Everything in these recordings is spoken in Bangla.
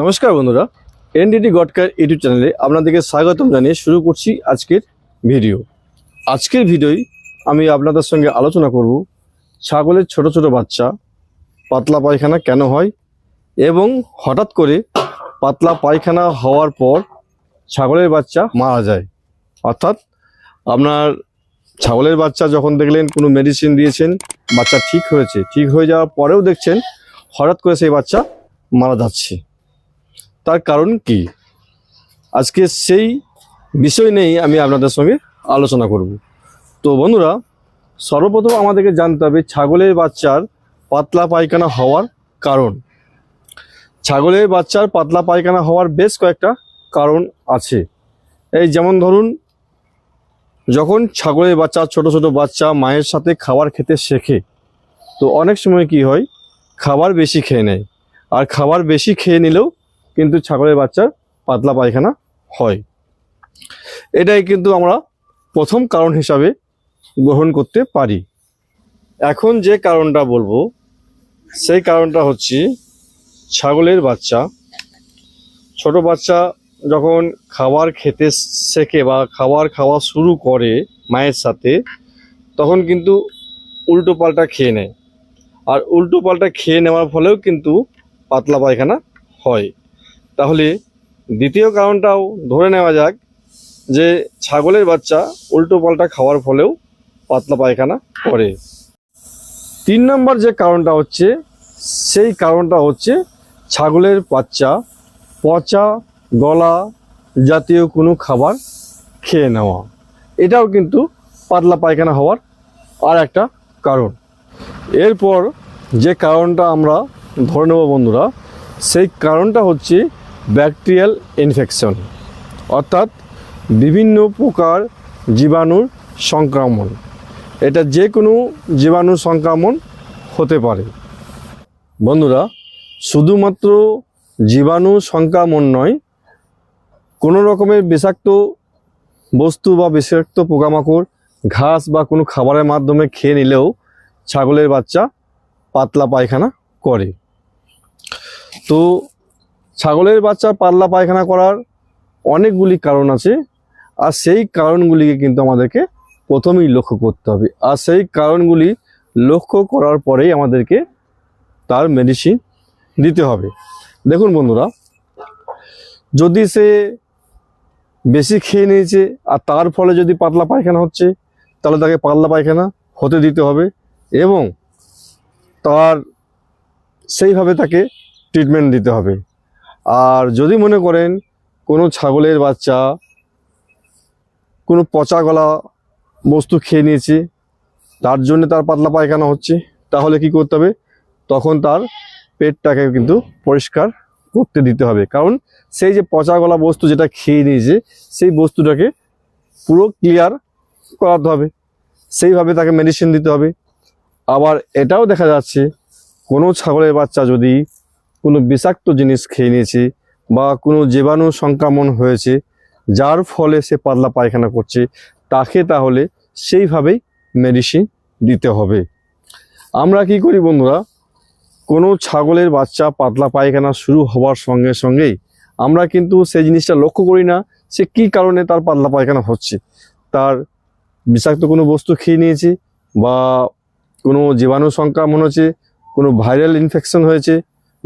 নমস্কার বন্ধুরা এনডিটি গডকার ইউটিউব চ্যানেলে আপনাদেরকে স্বাগতম জানিয়ে শুরু করছি আজকের ভিডিও। আজকের ভিডিওই আমি আপনাদের সঙ্গে আলোচনা করব ছাগলের ছোট ছোট বাচ্চা, পাতলা পায়খানা কেন হয় এবং হঠাৎ করে পাতলা পায়খানা হওয়ার পর ছাগলের বাচ্চা মারা যায়। অর্থাৎ আপনার ছাগলের বাচ্চা যখন দেখলেন কোনো মেডিসিন দিয়েছেন, বাচ্চা ঠিক হয়েছে, ঠিক হয়ে যাওয়ার পরেও দেখছেন হঠাৎ করে সেই বাচ্চা মারা যাচ্ছে। তার কারণ কি? আজকে সেই বিষয় নিয়েই আমি আপনাদের সঙ্গে আলোচনা করব। তো বন্ধুরা, সর্বপ্রথম আমাদেরকে জানতে হবে ছাগলের বাচ্চার পাতলা পায়খানা হওয়ার কারণ। ছাগলের বাচ্চার পাতলা পায়খানা হওয়ার বেশ কয়েকটা কারণ আছে। এই যেমন ধরুন, যখন ছাগলের বাচ্চা, ছোট ছোট বাচ্চা মায়ের সাথে খাবার খেতে শেখে, তো অনেক সময় কি হয়, খাবার বেশি খেয়ে নেয়। আর খাবার বেশি খেয়ে নিলেও কিন্তু ছাগলের বাচ্চার পাতলা পায়খানা হয়। এটাই কিন্তু আমরা প্রথম কারণ হিসাবে গ্রহণ করতে পারি। এখন যে কারণটা বলব, সেই কারণটা হচ্ছে ছাগলের বাচ্চা। ছোট বাচ্চা যখন খাবার খেতে শেখে বা খাবার খাওয়া শুরু করে মায়ের সাথে, তখন কিন্তু উল্টো পাল্টা খেয়ে নেয়। আর উল্টো পাল্টা খেয়ে নেওয়ার ফলেও কিন্তু পাতলা পায়খানা হয়। তাহলে দ্বিতীয় কারণটাও ধরে নেওয়া যাক যে ছাগলের বাচ্চা উল্টো পাল্টা খাওয়ার ফলেও পাতলা পায়খানা করে। তিন নম্বর যে কারণটা হচ্ছে, সেই কারণটা হচ্ছে ছাগলের বাচ্চা পচা, গলা জাতীয় কোনো খাবার খেয়ে নেওয়া। এটাও কিন্তু পাতলা পায়খানা হওয়ার আর একটা কারণ। এরপর যে কারণটা আমরা ধরে নেব বন্ধুরা, সেই কারণটা হচ্ছে ব্যাকটেরিয়াল ইনফেকশন, অর্থাৎ বিভিন্ন প্রকার জীবাণুর সংক্রমণ। এটা যে কোনো জীবাণু সংক্রমণ হতে পারে। বন্ধুরা, শুধুমাত্র জীবাণু সংক্রমণ নয়, কোনো রকমের বিষাক্ত বস্তু বা বিষাক্ত পোকামাকড়, ঘাস বা কোনো খাবারের মাধ্যমে খেয়ে নিলেও ছাগলের বাচ্চা পাতলা পায়খানা করে। তো ছাগলের বাচ্চা পাতলা পায়খানা করার অনেকগুলি কারণ আছে, আর সেই কারণগুলিকে কিন্তু আমাদেরকে প্রথমেই লক্ষ্য করতে হবে। আর সেই কারণগুলি লক্ষ্য করার পরেই আমাদেরকে তার মেডিসিন দিতে হবে। দেখুন বন্ধুরা, যদি সে বেশি খেয়ে নিয়েছে আর তার ফলে যদি পাতলা পায়খানা হচ্ছে, তাহলে তাকে পাতলা পায়খানা হতে দিতে হবে এবং তার সেইভাবে তাকে ট্রিটমেন্ট দিতে হবে। আর যদি মনে করেন কোনো ছাগলের বাচ্চা কোনো পচা গলা বস্তু খেয়ে নিয়েছে, তার জন্য তার পাতলা পায়খানা হচ্ছে, তাহলে কি করতে হবে? তখন তার পেটটাকে কিন্তু পরিষ্কার করতে দিতে হবে। কারণ সেই যে পচা গলা বস্তু যেটা খেয়ে নিয়েছে, সেই বস্তুটাকে পুরো ক্লিয়ার করাতে হবে। সেইভাবে তাকে মেডিসিন দিতে হবে। আবার এটাও দেখা যাচ্ছে, কোনো ছাগলের বাচ্চা যদি কোনো বিষাক্ত জিনিস খেয়ে নিয়েছে বা কোনো জীবাণু সংক্রমণ হয়েছে, যার ফলে সে পাতলা পায়খানা করছে, তাকে তাহলে সেইভাবেই মেডিসিন দিতে হবে। আমরা কি করি বন্ধুরা? কোনো ছাগলের বাচ্চা পাতলা পায়খানা শুরু হওয়ার সঙ্গে সঙ্গেই আমরা কিন্তু সেই জিনিসটা লক্ষ্য করি না সে কি কারণে তার পাতলা পায়খানা হচ্ছে। তার বিষাক্ত কোনো বস্তু খেয়ে নিয়েছে বা কোনো জীবাণু সংক্রমণ হয়েছে, কোনো ভাইরাল ইনফেকশন হয়েছে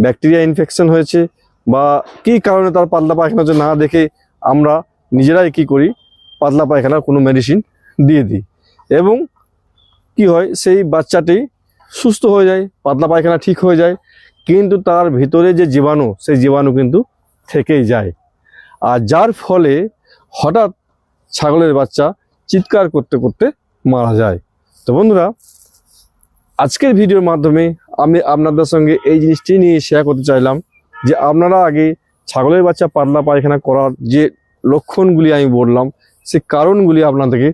ব্যাকটেরিয়া ইনফেকশন হয়েছে বা কি কারণে তার পাতলা পায়খানা হচ্ছে না দেখে আমরা নিজেরাই কি করি, পাতলা পায়খানার কোনো মেডিসিন দিয়ে দিই। এবং কি হয়, সেই বাচ্চাটি সুস্থ হয়ে যায়, পাতলা পায়খানা ঠিক হয়ে যায়, কিন্তু তার ভিতরে যে জীবাণু, সেই জীবাণু কিন্তু থেকেই যায়। আর যার ফলে হঠাৎ ছাগলের বাচ্চা চিৎকার করতে করতে মারা যায়। তো বন্ধুরা আজকের ভিডিওর মাধ্যমে আমি আপনাদের সঙ্গে এই জিনিসটি নিয়ে শেয়ার করতে চাইলাম যে আপনারা আগে ছাগলের বাচ্চা পাতলা পায়খানা করার যে লক্ষণগুলি আমি বললাম, সে কারণগুলি আপনাদেরকে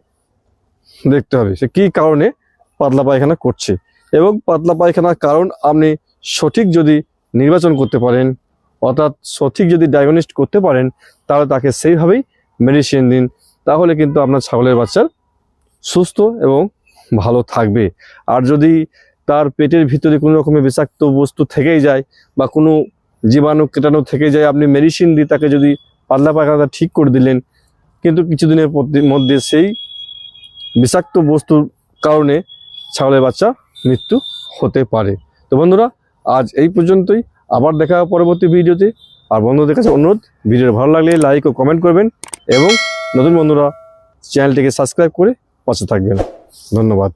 দেখতে হবে। সে কী কারণে পাতলা পায়খানা করছে? এবং পাতলা পায়খানার কারণ আপনি সঠিক যদি নির্বাচন করতে পারেন, অর্থাৎ সঠিক যদি ডায়াগনিস্ট করতে পারেন, তাহলে তাকে সেইভাবেই মেডিসিন দিন। তাহলে কিন্তু আপনার ছাগলের বাচ্চার সুস্থ এবং ভালো থাকবে। আর যদি তার পেটের ভিতরে কোনো রকমের বিষাক্ত বস্তু থেকেই যায় বা কোনো জীবাণু কীটাণু থেকে যায়, আপনি মেডিসিন দিয়ে তাকে যদি পাতলা পায়খানাটা ঠিক করে দিলেন, কিন্তু কিছুদিনের মধ্যে সেই বিষাক্ত বস্তুর কারণে ছাগলের বাচ্চা মৃত্যু হতে পারে। তো বন্ধুরা, আজ এই পর্যন্তই। আবার দেখা পরবর্তী ভিডিওতে। আর বন্ধুদের কাছে অনুরোধ ভিডিও ভালো লাগলে লাইক ও কমেন্ট করবেন এবং নতুন বন্ধুরা চ্যানেলটিকে সাবস্ক্রাইব করে পাশে থাকবেন। ধন্যবাদ